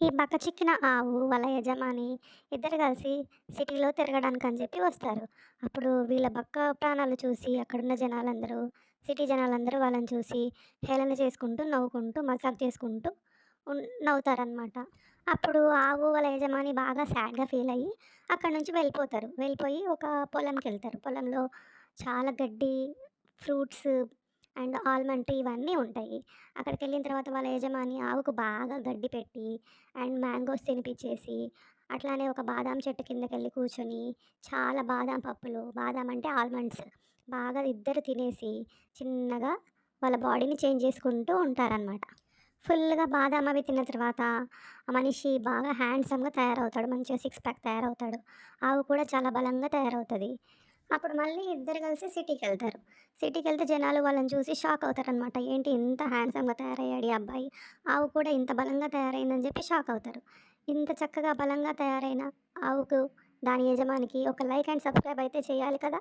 ఈ బక్క చిక్కిన ఆవు వాళ్ళ యజమాని ఇద్దరు కలిసి సిటీలో తిరగడానికి అని చెప్పి వస్తారు. అప్పుడు వీళ్ళ బక్క ప్రాణాలు చూసి అక్కడున్న జనాలందరూ సిటీ జనాలందరూ వాళ్ళని చూసి హేళన చేసుకుంటూ నవ్వుకుంటూ మసాజ్ చేసుకుంటూ నవ్వుతారనమాట అప్పుడు ఆవు వాళ్ళ యజమాని బాగా సాడ్గా ఫీల్ అయ్యి అక్కడ నుంచి వెళ్ళిపోతారు. వెళ్ళిపోయి ఒక పొలంకి వెళ్తారు పొలంలో చాలా గడ్డి ఫ్రూట్స్ అండ్ ఆల్మండ్ ఇవన్నీ ఉంటాయి. అక్కడికి వెళ్ళిన తర్వాత వాళ్ళ యజమాని ఆవుకు బాగా గడ్డి పెట్టి అండ్ మ్యాంగోస్ తినిపించేసి అట్లానే ఒక బాదాం చెట్టు కిందకి వెళ్ళి కూర్చొని చాలా బాదాం పప్పులు బాదాం అంటే ఆల్మండ్స్ బాగా ఇద్దరు తినేసి చిన్నగా వాళ్ళ బాడీని చేంజ్ చేసుకుంటూ ఉంటారనమాట ఫుల్గా బాదాం అవి తిన్న తర్వాత ఆ మనిషి బాగా హ్యాండ్సమ్గా తయారవుతాడు. మంచిగా సిక్స్ ప్యాక్ తయారవుతాడు. ఆవు కూడా చాలా బలంగా తయారవుతుంది. అప్పుడు మళ్ళీ ఇద్దరు కలిసి సిటీకి వెళ్తారు సిటీకి వెళ్తే జనాలు వాళ్ళని చూసి షాక్ అవుతారనమాట ఏంటి ఇంత హ్యాండ్సమ్గా తయారయ్యాడు ఈ అబ్బాయి? ఆవు కూడా ఇంత బలంగా తయారైందని చెప్పి షాక్ అవుతారు. ఇంత చక్కగా బలంగా తయారైన ఆవుకు దాని యజమానికి ఒక లైక్ అండ్ సబ్స్క్రైబ్ అయితే చేయాలి కదా?